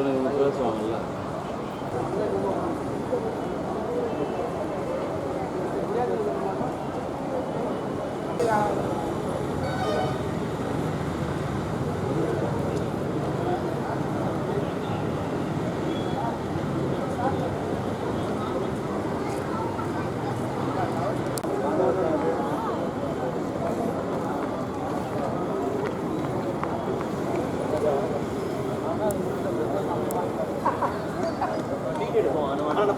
그런 그런 상황이야.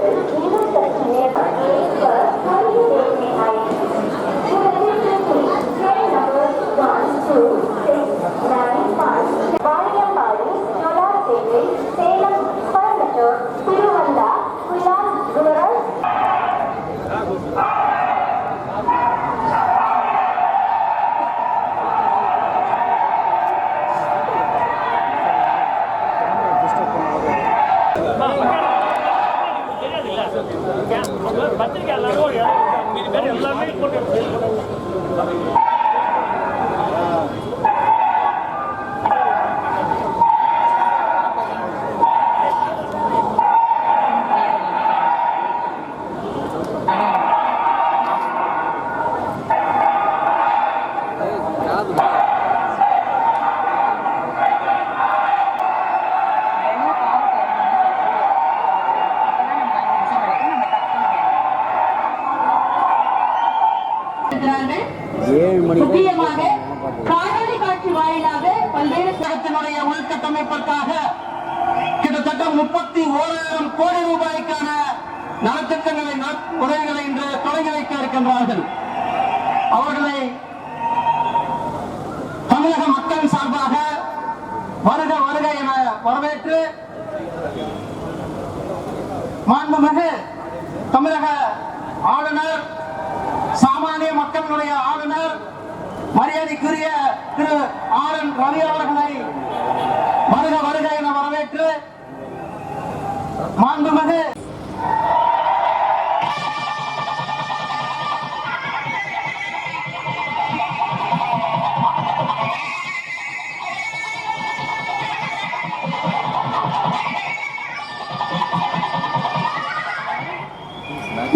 Tolunum பத்திரிக்கை எல்லாரும் எல்லாமே போட்டு இருக்கிறார்கள். முக்கியமாக காணொலி காட்சி வாயிலாக பல்வேறு நகரத்தினுடைய உள்கட்டமைப்பிற்காக கிட்டத்தட்ட முப்பத்தி ஓராயிரம் கோடி ரூபாய்க்கான நலத்திட்டங்களை நல- உதவிகளை இன்று தொடங்கி வைக்க இருக்கின்றார்கள் அவர்களை தமிழக மக்கள் சார்பாக வருக வருக என வரவேற்று மாண்புமிகு தமிழக ஆளுநர் சாமானிய மக்களுடைய ஆளுநர் மரியாதைக்குரிய திரு ஆர் என் ரவி அவர்களை வருக வருக என வரவேற்று மாண்புமிகு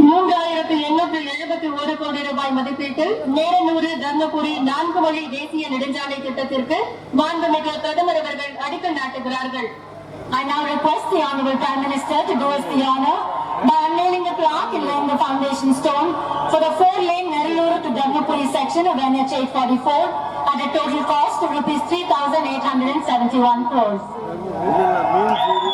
மூன்றாயிரத்தி எண்ணூற்றி எழுபத்தி ஒரு கோடி ரூபாய் மதிப்பீட்டில் நேரனூறு தர்மபுரி நான்கு வழி தேசிய நெடுஞ்சாலை திட்டத்திற்கு மாண்புமிகு பிரதமர் அவர்கள் அடிக்கல் நாட்டுகிறார்கள் I now request the Honorable Prime Minister to do us the honor by unveiling the plaque and laying the foundation stone for the four-lane Neraluru to Dharmapuri section of NH 844 at a total cost of rupees 3,871 crores. இல்லை மீன்